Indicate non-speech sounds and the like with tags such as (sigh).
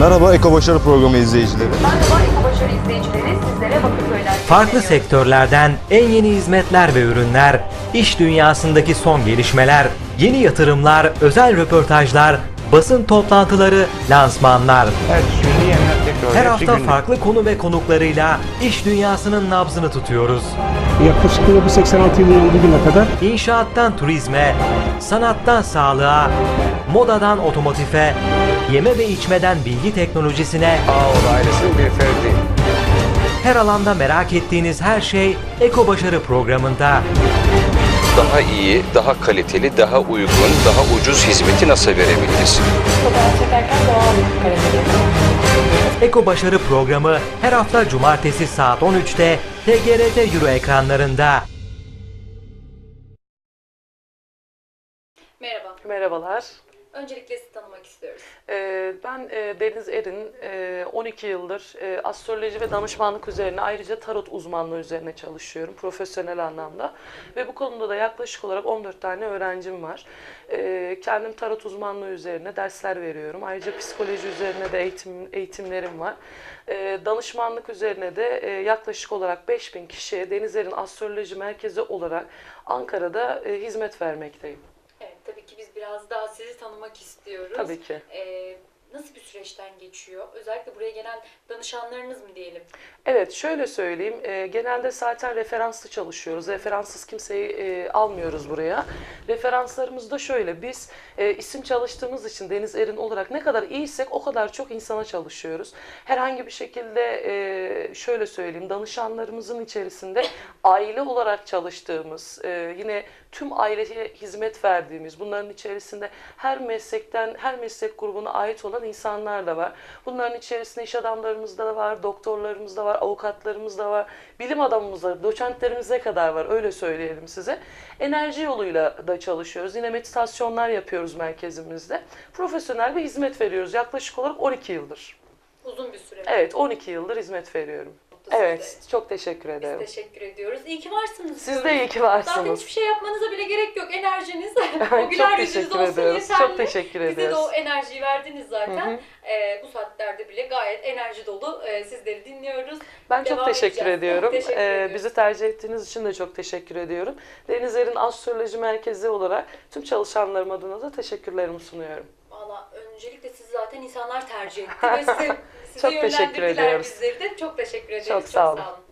Merhaba Eko Başarı Programı izleyicileri. Merhaba Eko Başarı izleyicileri, sizlere Bakırköy'den Farklı sektörlerden en yeni hizmetler ve ürünler, iş dünyasındaki son gelişmeler, yeni yatırımlar, özel röportajlar, basın toplantıları, lansmanlar. Evet, söyleyenler tekrar. Her hafta günlük. farklı konu ve konuklarıyla iş dünyasının nabzını tutuyoruz. Yaklaşık 86 yılından bugüne kadar İnşaattan turizme, sanattan sağlığa, modadan otomotife, yeme ve içmeden bilgi teknolojisine, Ağol ailesinin bir ferdi. her alanda merak ettiğiniz her şey Eko Başarı programında. Daha iyi, daha kaliteli, daha uygun, daha ucuz hizmeti nasıl verebiliriz? Eko Başarı programı her hafta cumartesi saat 13'te TGRT Euro ekranlarında. Merhaba. Merhabalar. Öncelikle sizi tanımak istiyoruz. Ee, Ben e, Deniz Erin, e, 12 yıldır e, astroloji ve danışmanlık üzerine ayrıca tarot uzmanlığı üzerine çalışıyorum profesyonel anlamda. Ve bu konuda da yaklaşık olarak 14 tane öğrencim var. Ee, Kendim tarot uzmanlığı üzerine dersler veriyorum. Ayrıca psikoloji üzerine de eğitim, eğitimlerim var. Ee, Danışmanlık üzerine de e, yaklaşık olarak 5000 kişiye Deniz Erin Astroloji Merkezi olarak Ankara'da hizmet vermekteyim. Evet, tabii ki biz biraz daha sizi tanımak istiyoruz. Tabii ki. Ee, nasıl bir süreçten geçiyor? Özellikle buraya gelen danışanlarınız mı diyelim? Evet, şöyle söyleyeyim. E, genelde zaten referanslı çalışıyoruz. Referanssız kimseyi e, almıyoruz buraya. Referanslarımız da şöyle. Biz e, isim çalıştığımız için Deniz Erin olarak ne kadar iyiysek o kadar çok insana çalışıyoruz. Herhangi bir şekilde e, şöyle söyleyeyim. Danışanlarımızın içerisinde aile olarak çalıştığımız, e, yine tüm aileye hizmet verdiğimiz, bunların içerisinde her meslekten, her meslek grubuna ait olan insanlar da var. Bunların içerisinde iş adamlarımız da var, doktorlarımız da var, avukatlarımız da var, bilim adamımız da, doçentlerimize kadar var öyle söyleyelim size. Enerji yoluyla da çalışıyoruz. Yine meditasyonlar yapıyoruz merkezimizde. Profesyonel bir hizmet veriyoruz yaklaşık olarak 12 yıldır. Uzun bir süre. Evet 12 yıldır hizmet veriyorum. Mutlu Evet siz de. çok teşekkür Biz ederim. teşekkür ediyoruz. İyi ki varsınız. Siz de iyi ki Zaten varsınız. hiçbir şey yapmanıza bile gerek yok. Enerjiniz, (laughs) o Çok güler yüzünüz olsun ediyoruz. yeterli. Çok teşekkür Bize de ediyoruz. o enerjiyi verdiniz zaten. Hı hı. Ee, bu saatlerde bile gayet enerji dolu e, sizleri dinliyoruz. Ben çok Devam teşekkür edeceğiz. ediyorum. Teşekkür ediyoruz. bizi tercih ettiğiniz için de çok teşekkür ediyorum. Denizler'in Astroloji Merkezi olarak tüm çalışanlarım adına da teşekkürlerimi sunuyorum. Valla öncelikle sizi zaten insanlar tercih etti ve size, (laughs) size Çok teşekkür yönlendirdiler ediyoruz. bizleri de. Çok teşekkür ederiz. Çok sağ olun. olun.